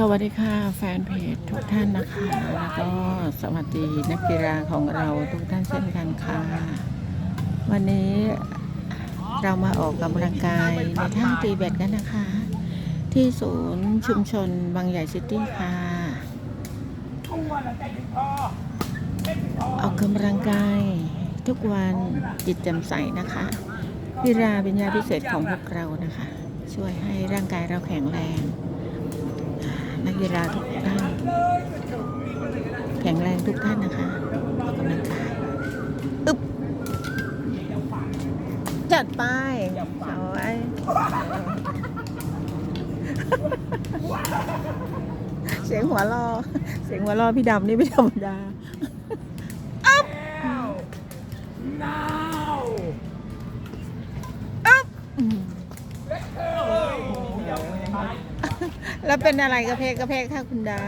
สวัสดีค่ะแฟนเพจทุกท่านนะคะ แล้วก็สวัสดีนักกีฬาของเราทุกท่านเช่นกันค่ะ วันนี้เรามาออกกำลังกายในท่าตีแบดกันนะคะ ที่ศูนย์ชุมชนบางใหญ่ซิตี้ค่ะออกกำลังกายทุกวันจิตแจ่มใสนะคะกีฬาเป็นยาพิเศษของพวกเรานะคะ ช่วยให้ร่างกายเราแข็งแรง นักกีฬาทุกท่านแข็งแรงทุกท่านนะคะออกกำลังกายอึ๊บจัดไปสวยเสียงหัวรอเสียงหัวรอพี่ดำนี่ไม่ธรรมดา เป็นอะไรกระเพกกระเพกค่ะคุณดา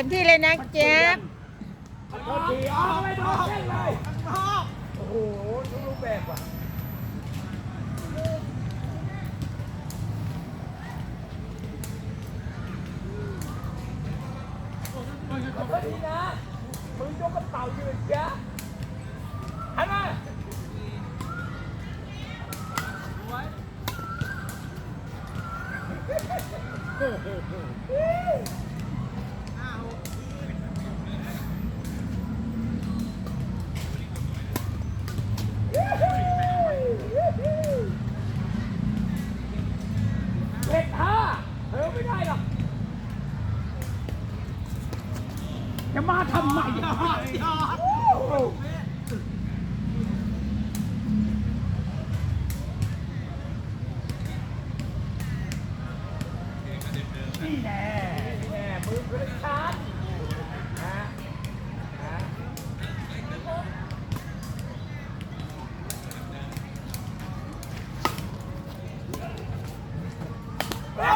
ต็มที่เลยนะเจ๊บโอ้โหรูปแบบว่ะดีนะมึงยกกระเป๋ายืนเจ๊ะหาโอ้ มาทำไมยอดยอดนี่แน่นี่แน่มือเพื่อนฉันฮะฮะโอ้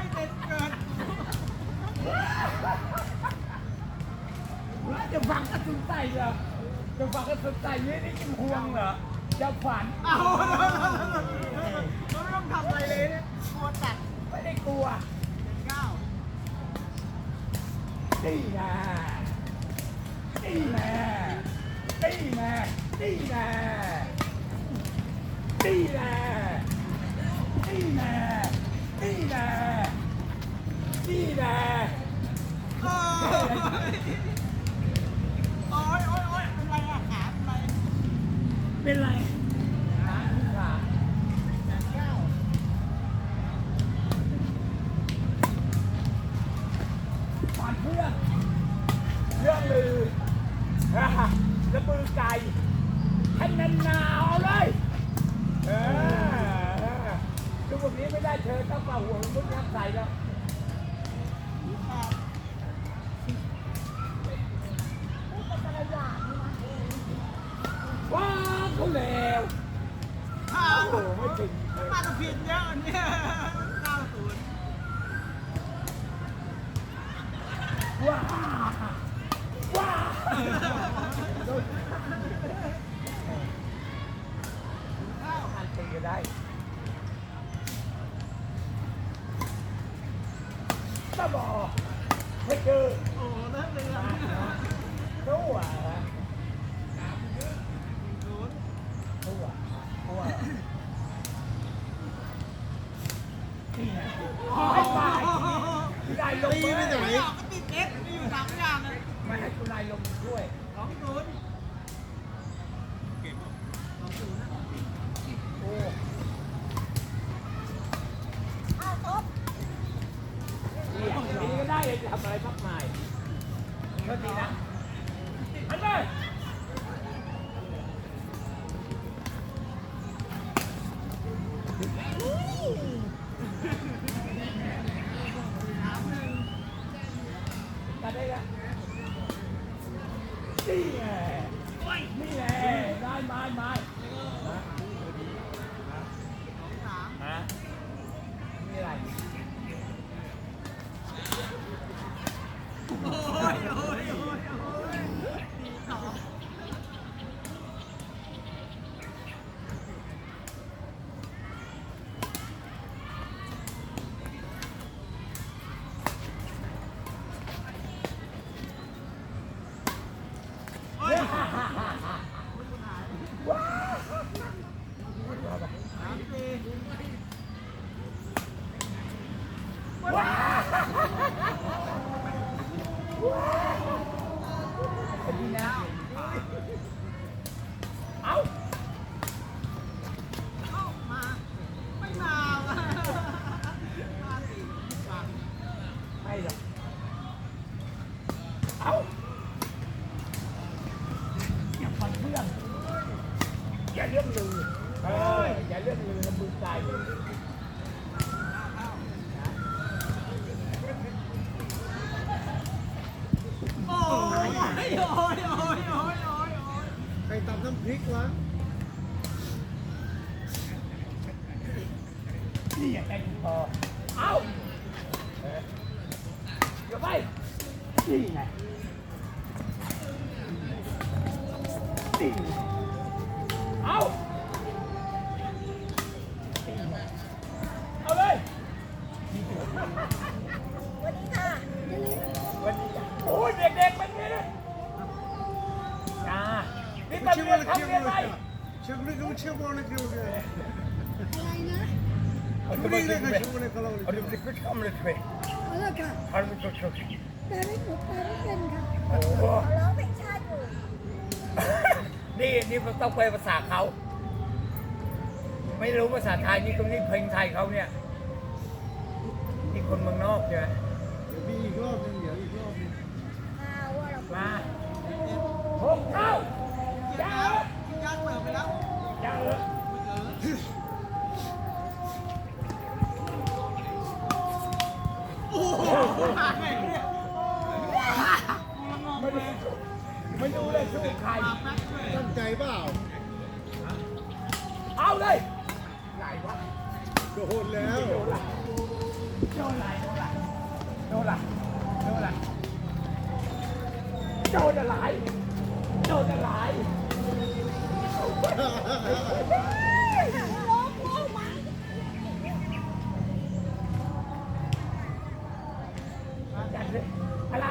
ยเด็ดเกิน จะฟังกระสุนใส่เหรอจะฟังกระสุนใส่นี่นี่กินห่วงเหรอ จะฝัน เอาไม่ต้องทำอะไรเลยเนี่ยกลัวตัดไม่ได้กลัวเก้าตีนะตีนะตีนะตีนะตีนะตีนะตีนะตีนะ เป็นไรเป็นไรขานเพื่อนเรื่องลืออะแล้วมือไก่ให้นานเอาเลยเออคือพวกนี้ไม่ได้เธอต้องเป่าหัวมุดน้ำใส่แล้ว bò thấy chưa đúng à đúng à đúng à Ôi bài Đi đây lùng Đi bên này Đi chết Đi vô tắm nhà này Mày hãy tụi này lùng đuôi Đóng đuôi Kiếm không? Đóng đuôi Ồ ทำอะไรมากมายก็ดีนะอันเลยตัดได้ละนี่แหละนี่แหละได้ไม้ไม้ฮะมีอะไร โอ้ยโอ้ย ครตำน้ำพริกวะนี่อย่าใจพอเอาเออเดี๋ยวไปนี่ไงนี่ไงเอา เชื่อเรียว่านทำเรียนอะไรเชื่อว่าเชื่อว่าเชื่อว่าอะไรนะเอาดูไม่ดิได้เลยเชื่อว่าเขาเราเอาดูดิก็ทำเลยเว้ยเอาละค่ะทำมันก็ชอบแต่ไม่ถูกแต่ไม่เป็นค่ะโอ้โหเขาร้องเพลงชาติอยู่นี่นี่มันต้องไปภาษาเขาไม่รู้ภาษาไทยนี่ก็นี่เพลงไทยเขาเนี่ยนี่คนเมืองนอกใช่ไหมเดี๋ยวมีอีกรอบนึงเดี๋ยวอีกรอบนึงข่าวว่าเรามาหกเก้ากิน แล้วกินยาเปิดไปแล้วอย่าเออโอ้โหหายไปเนี่ยไม่ดูไม่ดูเลยสู้ใครมาแป๊บเลยตั้งใจเปล่า เอาเลยไหนวะโดนแล้วโดนละโดนละโดนละโดนละโดนละโดนละโดนละ จัดเลยอะไร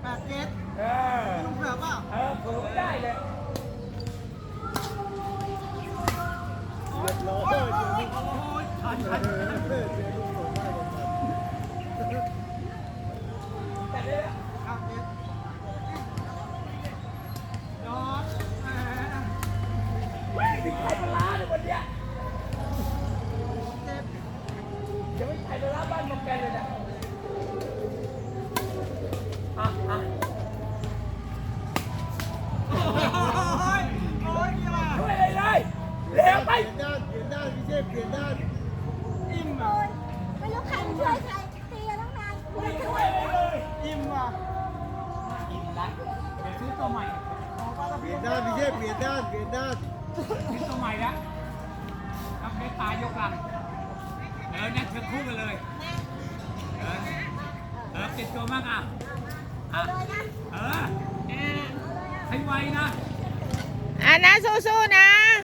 แปดเจ็ดเออลุงเสือเปล่าเออเผลอไม่ได้เลยเรียบร้อยโอ้เดี๋ยวยโอ้ยทันเอทันอเดี๋ยวลูกส่งได้ลงมาจัดเลย ด้านพี่เชษเปลี่ยนด้านเปลี่ยนด้านซื้อตัวใหม่ละทำให้ตายยกลังเออเนี่ยเชิญคู่กันเลย เออเออเปลี่ยนตัวมากอะอะเลยนะเออให้ไวนะ อะนะสู้ๆนะ